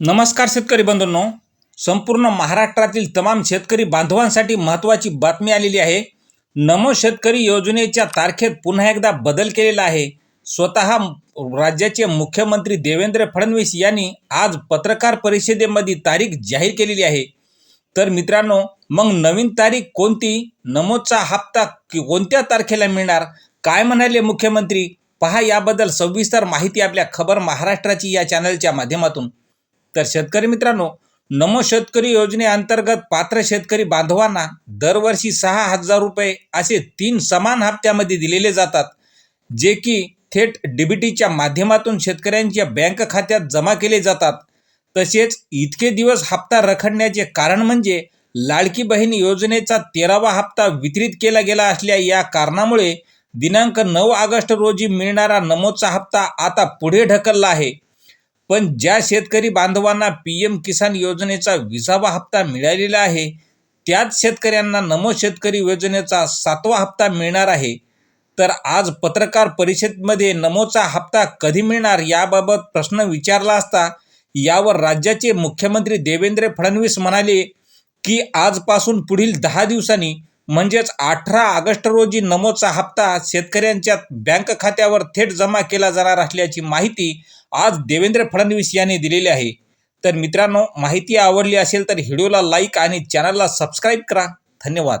नमस्कार शेतकरी बंधूंनो. संपूर्ण महाराष्ट्रातील तमाम शेतकरी बांधवांसाठी महत्त्वाची बातमी आलेली आहे. नमो शेतकरी योजनेच्या तारखेत पुन्हा एकदा बदल केलेला आहे. स्वतः राज्याचे मुख्यमंत्री देवेंद्र फडणवीस यांनी आज पत्रकार परिषदेमध्ये तारीख जाहीर केलेली आहे. तर मित्रांनो मग नवीन तारीख कोणती? नमोचा हप्ता कोणत्या तारखेला मिळणार? काय म्हणाले मुख्यमंत्री? पहा याबद्दल सविस्तर माहिती आपल्या खबर महाराष्ट्राची या चॅनलच्या माध्यमातून. तर शेतकरी मित्रांनो नमो शेतकरी योजनेअंतर्गत पात्र शेतकरी बांधवांना दरवर्षी सहा हजार रुपये असे तीन समान हप्त्यामध्ये दिलेले जातात जे की थेट डीबीटीच्या माध्यमातून शेतकऱ्यांच्या बँक खात्यात जमा केले जातात. तसेच इतके दिवस हप्ता रखडण्याचे कारण म्हणजे लाडकी बहीण योजनेचा तेरावा हप्ता वितरित केला गेला असल्या या कारणामुळे दिनांक नऊ ऑगस्ट रोजी मिळणारा नमोचा हप्ता आता पुढे ढकलला आहे. पण ज्या शेतकरी बांधवांना पी एम किसान योजनेचा विसावा हप्ता मिळालेला आहे त्याच शेतकऱ्यांना नमो शेतकरी योजनेचा सातवा हप्ता मिळणार आहे. तर आज पत्रकार परिषदेमध्ये नमोचा हप्ता कधी मिळणार याबाबत प्रश्न विचारला असता यावर राज्याचे मुख्यमंत्री देवेंद्र फडणवीस म्हणाले की आजपासून पुढील दहा दिवसांनी म्हणजेच अठरा ऑगस्ट रोजी नमोचा हप्ता शेतकऱ्यांच्या बँक खात्यावर थेट जमा केला जाणार असल्याची माहिती आज देवेंद्र फडणवीस यांनी दिलेली आहे. तर मित्रांनो माहिती आवडली असेल तर व्हिडिओला लाईक आणि चॅनलला सबस्क्राईब करा. धन्यवाद.